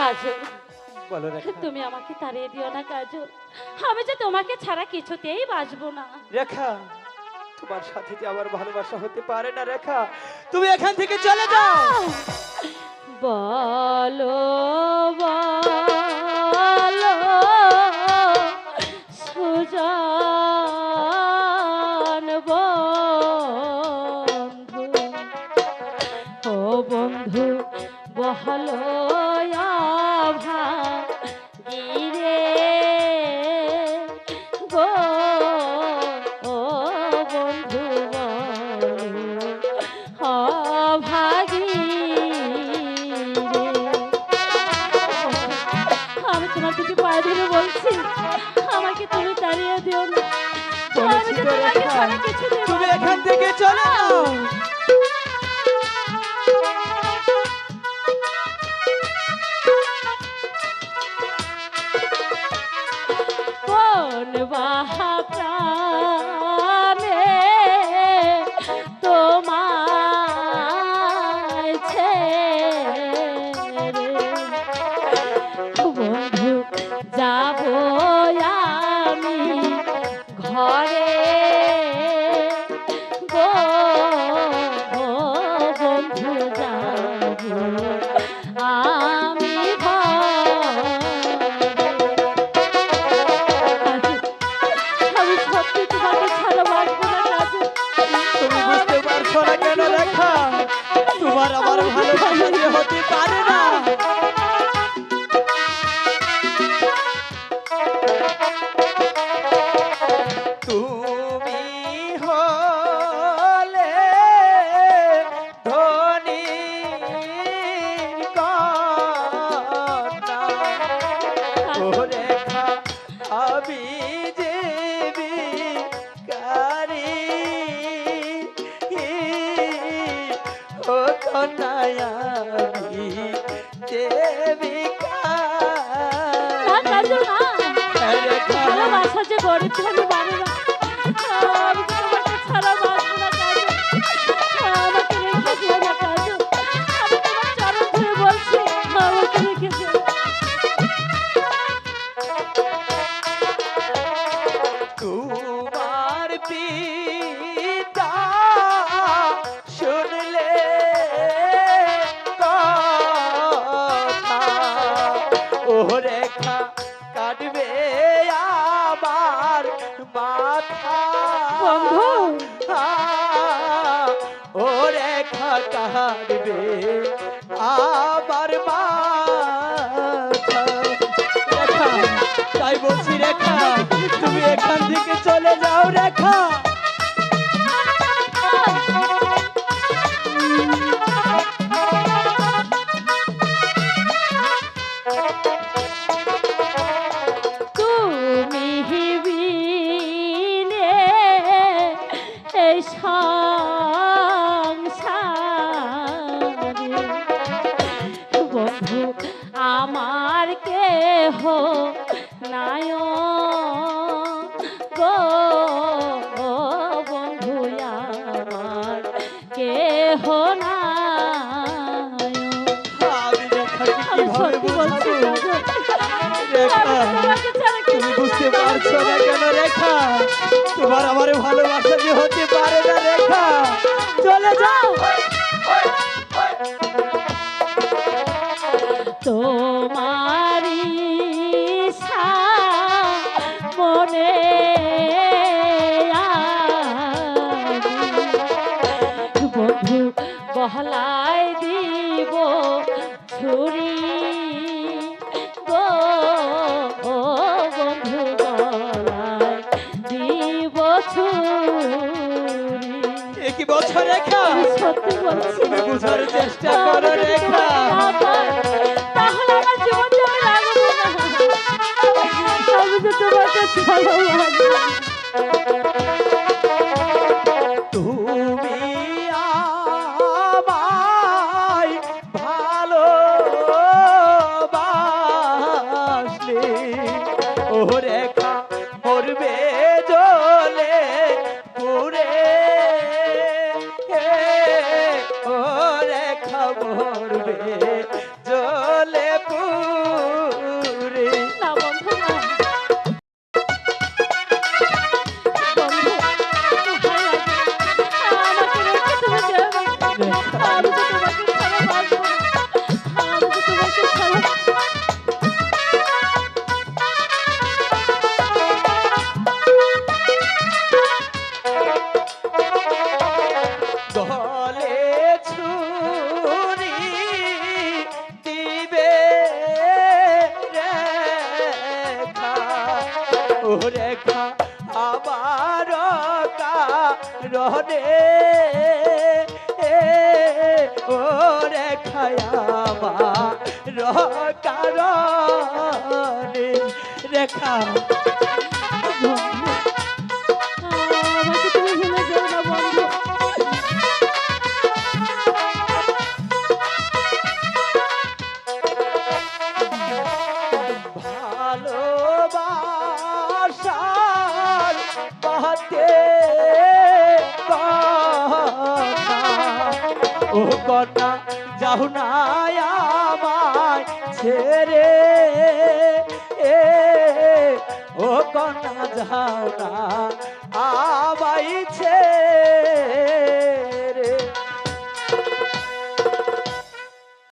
কাজল। বলো রেখা। তুমি আমাকে তাড়িয়ে দিও না কাজল। আমি যে তোমাকে ছাড়া কিছুতেই বাঁচবো না। রেখা তোমার সাথে যে আমার ভালোবাসা হতে পারে না রেখা তুমি এখান থেকে চলে যাও। বলো বলো সুজন বন্ধু। ও বন্ধু বহলো তুমি। এখান থেকে চলে কোন বাহা প্রাণে ও রেখা আমি যে ও কন্যায়ামি দেবিকা না ভালোবাসা যে গরিব মাথা বন্ধু। কেহ নায় গো বন্ধু আমার কেহ নায় আমি সত্যি বলছি? তুমি বুঝতে পারছ না কেন রেখা তোমার আমার ভালোবাসা যে হতে পারে না রেখা চলে যাও। বহলায় দিব ছুরি গো ও বন্ধু বহলায় দিব ছুরি এ কি বছর রেখা? সত্যি বলছি বুঝার চেষ্টা করো রেখা। তাহলে আমার জীবন যাবে না। আমি যে তোমাকে ভালোবাসি। কারণে ও রেখা আমার কারণে রেখা। ভালোবাসার বাতে ও কন্যা যাও না আমায় ছেড়ে। ও কন্যা যাও না